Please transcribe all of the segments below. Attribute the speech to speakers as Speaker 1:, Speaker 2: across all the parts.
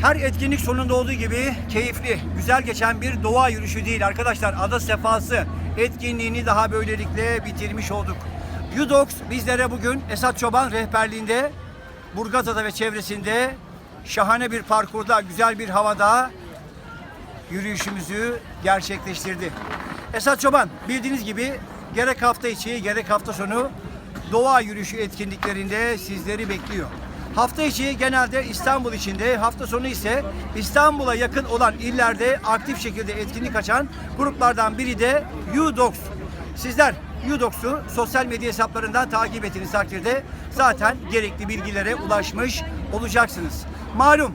Speaker 1: Her etkinlik sonunda olduğu gibi keyifli, güzel geçen bir doğa yürüyüşü değil arkadaşlar. Ada sefası etkinliğini daha böylelikle bitirmiş olduk. Udox bizlere bugün Esat Çoban rehberliğinde Burgazada ve çevresinde şahane bir parkurda, güzel bir havada yürüyüşümüzü gerçekleştirdi. Esat Çoban bildiğiniz gibi gerek hafta içi gerek hafta sonu doğa yürüyüşü etkinliklerinde sizleri bekliyor. Hafta içi genelde İstanbul içinde, hafta sonu ise İstanbul'a yakın olan illerde aktif şekilde etkinlik açan gruplardan biri de UDOX. Sizler UDOX'u sosyal medya hesaplarından takip ettiğiniz takdirde zaten gerekli bilgilere ulaşmış olacaksınız. Malum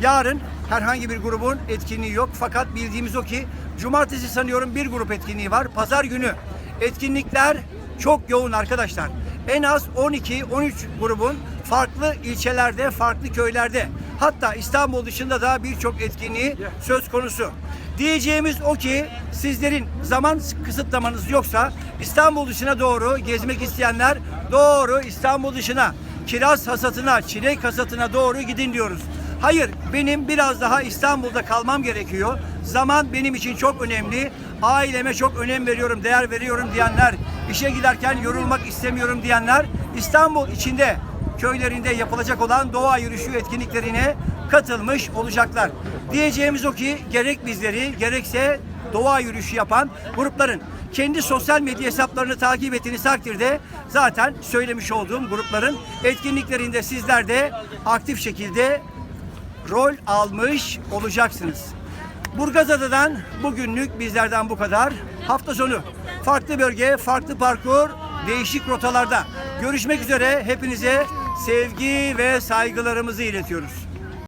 Speaker 1: Yarın herhangi bir grubun etkinliği yok. Fakat bildiğimiz o ki cumartesi sanıyorum bir grup etkinliği var. Pazar günü etkinlikler çok yoğun arkadaşlar. En az 12-13 grubun farklı ilçelerde, farklı köylerde hatta İstanbul dışında da birçok etkinliği söz konusu. Diyeceğimiz o ki sizlerin zaman kısıtlamanız yoksa İstanbul dışına doğru gezmek isteyenler doğru İstanbul dışına kiraz hasatına, çilek hasatına doğru gidin diyoruz. Hayır, benim biraz daha İstanbul'da kalmam gerekiyor. Zaman benim için çok önemli. Aileme çok önem veriyorum, değer veriyorum diyenler, işe giderken yorulmak istemiyorum diyenler İstanbul içinde köylerinde yapılacak olan doğa yürüyüşü etkinliklerine katılmış olacaklar. Diyeceğimiz o ki gerek bizleri gerekse doğa yürüyüşü yapan grupların kendi sosyal medya hesaplarını takip ettiğiniz takdirde zaten söylemiş olduğum grupların etkinliklerinde sizler de aktif şekilde rol almış olacaksınız. Burgazada'dan bugünlük bizlerden bu kadar. Hafta sonu farklı bölge, farklı parkur, değişik rotalarda görüşmek üzere. Hepinize sevgi ve saygılarımızı iletiyoruz.